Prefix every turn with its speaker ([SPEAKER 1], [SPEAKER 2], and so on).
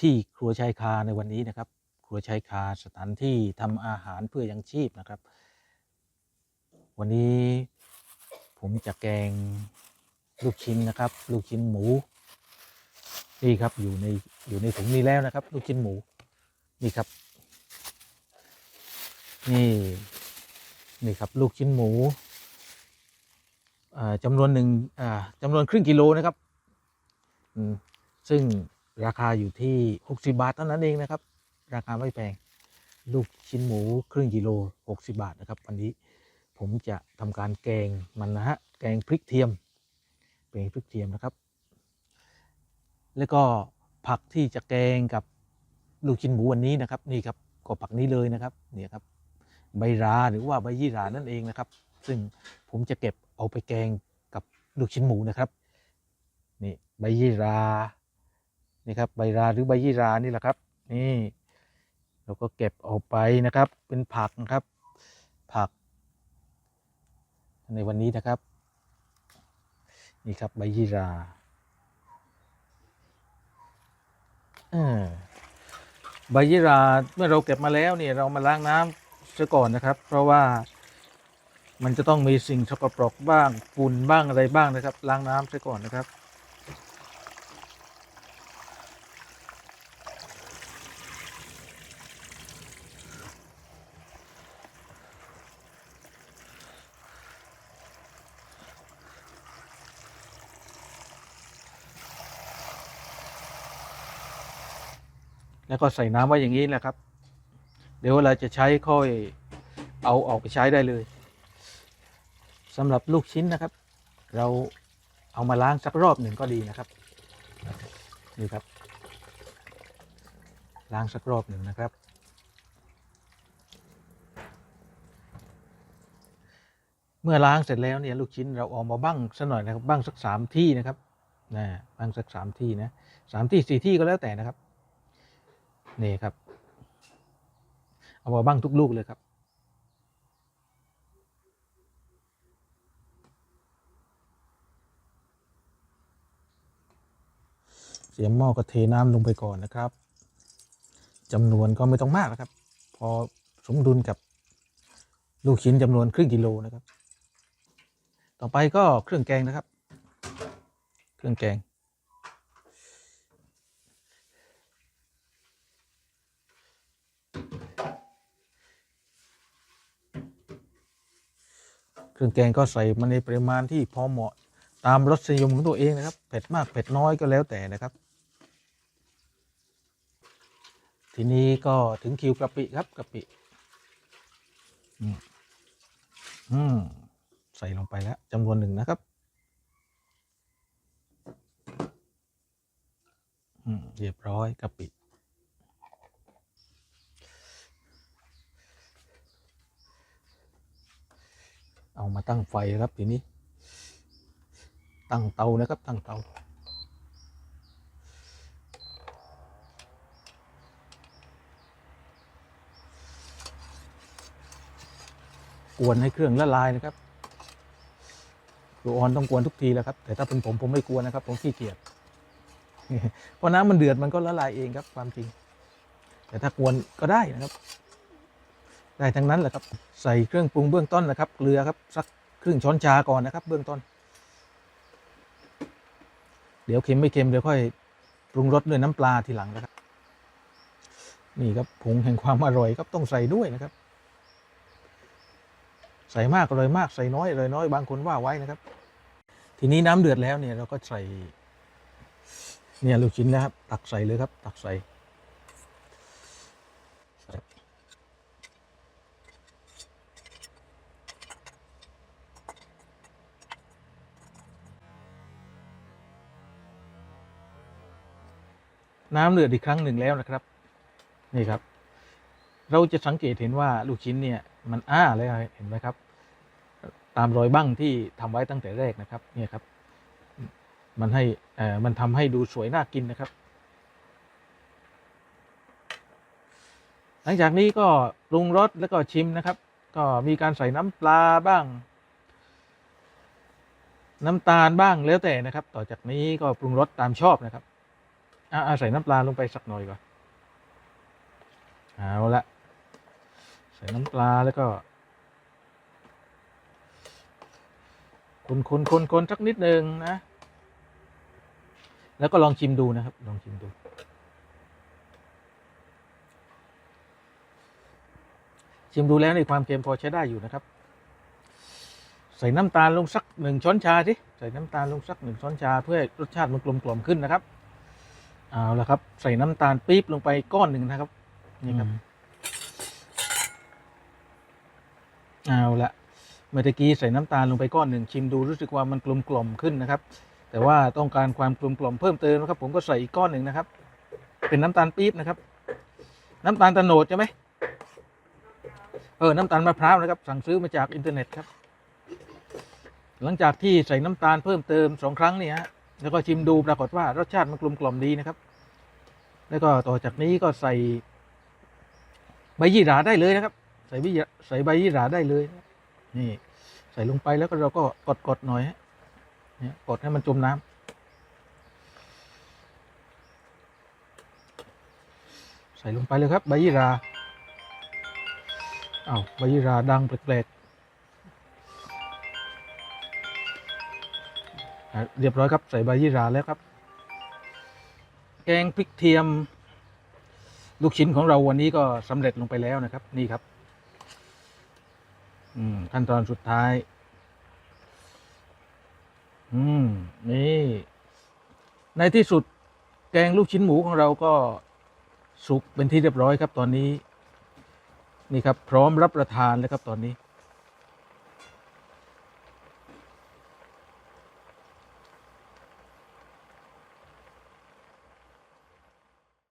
[SPEAKER 1] ที่ครัวชายคาในวันนี้นะครับ ครัวชายคาสถานที่ทำอาหารเพื่อยังชีพนะครับ วันนี้ผมจะแกงลูกชิ้นนะครับ ลูกชิ้นหมู นี่ครับอยู่ในอยู่ในถุงนี้แล้วนะครับ ลูกชิ้นหมูนี่ครับ นี่นี่ครับลูกชิ้นหมูอ่าจำนวนหนึ่งจำนวนครึ่งกิโลนะครับซึ่ง ราคาอยู่ที่ 60 บาทเท่านั้นเองนะครับ ราคาไม่แพง ลูกชิ้นหมูครึ่งกิโล 60 บาทนะครับวันนี้ผมจะทำการแกงมันนะฮะ แกงพริกเทียมแกงพริกเทียมนะครับ แล้วก็ผักที่จะแกงกับลูกชิ้นหมูวันนี้นะครับ นี่ครับก็ผักนี้เลยนะครับเนี่ยครับใบราหรือว่าใบยี่รานั่นเองนะครับ ซึ่งผมจะเก็บเอาไปแกงกับลูกชิ้นหมูนะครับ นี่ใบยี่รา นี่ครับใบราหรือใบยี่รานี่แหละครับ นี่เราก็เก็บเอาไปนะครับ เป็นผักนะครับ ผัก ในวันนี้นะครับ นี่ครับใบยี่ราใบยี่ราเมื่อเราเก็บมาแล้วเนี่ยเรามาล้างน้ำซะก่อนนะครับ เพราะว่ามันจะต้องมีสิ่งสกปรกบ้างฝุ่นบ้างอะไรบ้างนะครับ ล้างน้ำซะก่อนนะครับ แล้วก็ใส่น้ำไว้อย่างนี้แหละครับ เดี๋ยวเวลาจะใช้ค่อยเอาออกไปใช้ได้เลยสำหรับลูกชิ้นนะครับ เราเอามาล้างสักรอบหนึ่งก็ดีนะครับนี่ครับ ล้างสักรอบหนึ่งนะครับ เมื่อล้างเสร็จแล้วเนี่ยลูกชิ้นเราเอามาบ้างสักหน่อยนะครับบ้างสักสามที่นะครับนะบ้างสักสามที่นะสามที่สี่ที่ก็แล้วแต่นะครับ นี่ครับ เอามาบ้างทุกลูกเลยครับเสียมหม้อก็เทน้ำลงไปก่อนนะครับจำนวนก็ไม่ต้องมากนะครับ พอสมดุลกับลูกชิ้นจำนวนครึ่งกิโลนะครับ ต่อไปก็เครื่องแกงนะครับ เครื่องแกง เครื่องแกงก็ใส่มาในปริมาณที่พอเหมาะตามรสนิยมของตัวเองนะครับ เผ็ดมากเผ็ดน้อยก็แล้วแต่นะครับ ทีนี้ก็ถึงคิวกะปิครับกะปิอืมอืมใส่ลงไปแล้วจำนวนหนึ่งนะครับอืมเรียบร้อยกะปิ เอามาตั้งไฟครับทีนี้ ตั้งเตานะครับตั้งเตากวนให้เครื่องละลายนะครับครูออนต้องกวนทุกทีแล้วครับ แต่ถ้าเป็นผมผมไม่กวนนะครับ ผมขี้เกียจเพราะน้ำมันเดือดมันก็ละลายเองครับความจริง แต่ถ้ากวนก็ได้นะครับ ได้ทั้งนั้นแหละครับใส่เครื่องปรุงเบื้องต้นนะครับเกลือครับสักครึ่งช้อนชาก่อนนะครับ เบื้องต้น เดี๋ยวเค็มไม่เค็มเดี๋ยวค่อยปรุงรสด้วยน้ำปลาทีหลังนะครับ นี่ครับผงแห่งความอร่อยครับต้องใส่ด้วยนะครับ ใส่มากอร่อยมากใส่น้อยอร่อยน้อยบางคนว่าไว้นะครับ ทีนี้น้ำเดือดแล้วเนี่ยเราก็ใส่ เนี่ยลูกชิ้นนะครับ ตักใส่เลยครับ ตักใส่ น้ำเดือดอีกครั้งหนึ่งแล้วนะครับ นี่ครับ เราจะสังเกตเห็นว่าลูกชิ้นเนี่ยมันอ้าเลยเห็นไหมครับ ตามรอยบั้งที่ทำไว้ตั้งแต่แรกนะครับ เนี่ยครับ มันให้เอ่อมันทำให้ดูสวยน่ากินนะครับ หลังจากนี้ก็ปรุงรสแล้วก็ชิมนะครับ ก็มีการใส่น้ำปลาบ้าง น้ำตาลบ้างแล้วแต่นะครับ ต่อจากนี้ก็ปรุงรสตามชอบนะครับ อะอะใส่น้ำปลาลงไปสักหน่อยก่อนเอาละใส่น้ำปลาแล้วก็ คนคนคนคนสักนิดหนึ่งนะ แล้วก็ลองชิมดูนะครับ ลองชิมดู ชิมดูแล้วในความเค็มพอใช้ได้อยู่นะครับ ใส่น้ำตาลลงสักหนึ่งช้อนชาสิใส่น้ำตาลลงสักหนึ่งช้อนชาเพื่อรสชาติมันกลมกล่อมขึ้นนะครับ เอาละครับ ใส่น้ำตาลปี๊บลงไปก้อนหนึ่งนะครับ นี่ครับ เอาละเมื่อตะกี้ใส่น้ำตาลลงไปก้อนหนึ่งชิมดูรู้สึกว่ามันกลมกล่อมขึ้นนะครับ แต่ว่าต้องการความกลมกล่อมเพิ่มเติมนะครับ ผมก็ใส่อีกก้อนหนึ่งนะครับ เป็นน้ำตาลปี๊บนะครับ น้ำตาลตะโนดใช่ไหมเออ น้ำตาลมะพร้าวนะครับ สั่งซื้อมาจากอินเทอร์เน็ตครับ หลังจากที่ใส่น้ำตาลเพิ่มเติมสองครั้งเนี่ยฮะ แล้วก็ชิมดูปรากฏว่ารสชาติมันกลมกล่อมดีนะครับ แล้วก็ต่อจากนี้ก็ใส่ใบยี่หร่าได้เลยนะครับ ใส่ใบยี่ใส่ใบยี่หร่าได้เลยนี่ใส่ลงไปแล้วก็เราก็กดกดๆหน่อยฮะเนี่ยกดให้มันจมน้ำใส่ลงไปเลยครับใบยี่หร่าอ้าวใบยี่หร่าดังแปลกๆ เรียบร้อยครับใส่ใบยี่หร่าแล้วครับ แกงพริกเทียม ลูกชิ้นของเราวันนี้ก็สำเร็จลงไปแล้วนะครับ นี่ครับขั้นตอนสุดท้าย อืม นี่ ในที่สุดแกงลูกชิ้นหมูของเราก็สุกเป็นที่เรียบร้อยครับ ตอนนี้ นี่ครับ พร้อมรับประทานแล้วครับตอนนี้